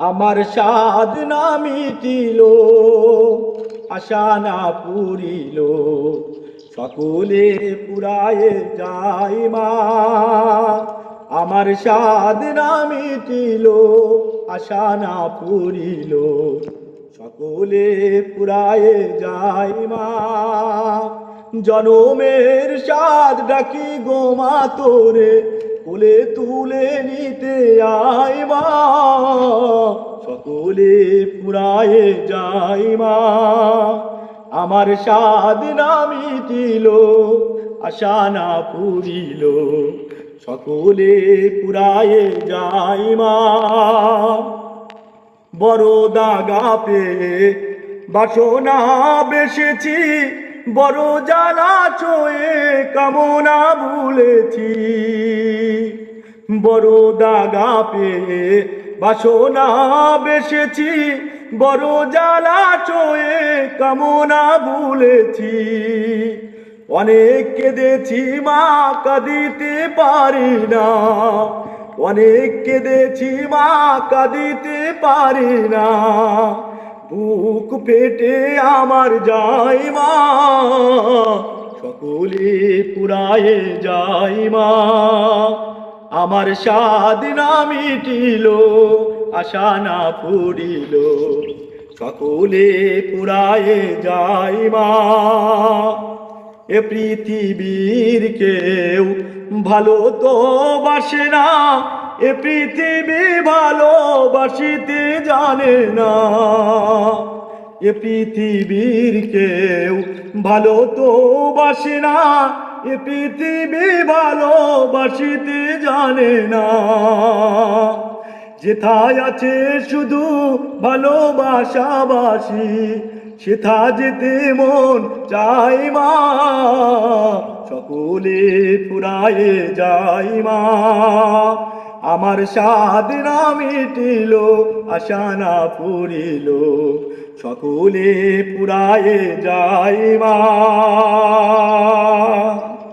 আমার সাদ না মিটিল আশা না পুরিল। সকলে পুরায়ে যাই মা, আমার সাদ না মিটিল আশা না পুরিল। সকলে পুরায়ে যাই মা, জনমের সাদ ডাকি গোমা তোরে, কোলে তুলে নিতে আই আমার সাদ না মিটিল আশা না পুরিল। সকলে পুরায়ে যাই মা। বড় দাগা পে বাসনা বেসেছি, বড় জ্বালা চয়ে কামনা ভুলেছি। বড় দাগা পে বাসনা বেসেছি, বড় জ্বালা চয়ে, কামনা ভুলেছি। অনেক কেঁদেছি, মা কাঁদিতে পারি না। অনেক কেঁদেছি, মা কাঁদিতে পারি না। বুক পেটে আমার যাই মা, সকলে পুরায়ে যাই মা। আমার সাদ না মিটিল আশা না পুরিল সকলে পুরায়ে যাই মা। এ পৃথিবীর কেউ ভালো তো বাসে না, এ পৃথিবী ভালোবাসিতে জানে না। এ পৃথিবীর কেউ ভালো তো বাসে না এ পৃথিবী ভালোবাসিতে জানে না। যেথায় আছে শুধু ভালোবাসাবাসি, সেথা যেতে মন চাই মা। সকলে পুরায়ে যাই মা। আমার সাদ না মিটিল, আশা না পুরিল সকলে পুরায়ে যাই মা।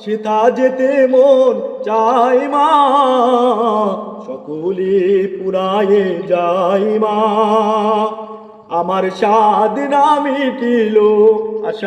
সেথা যেতে মন চাই মা সকলে পুরায়ে যাই মা। আমার সাদ না মিটিল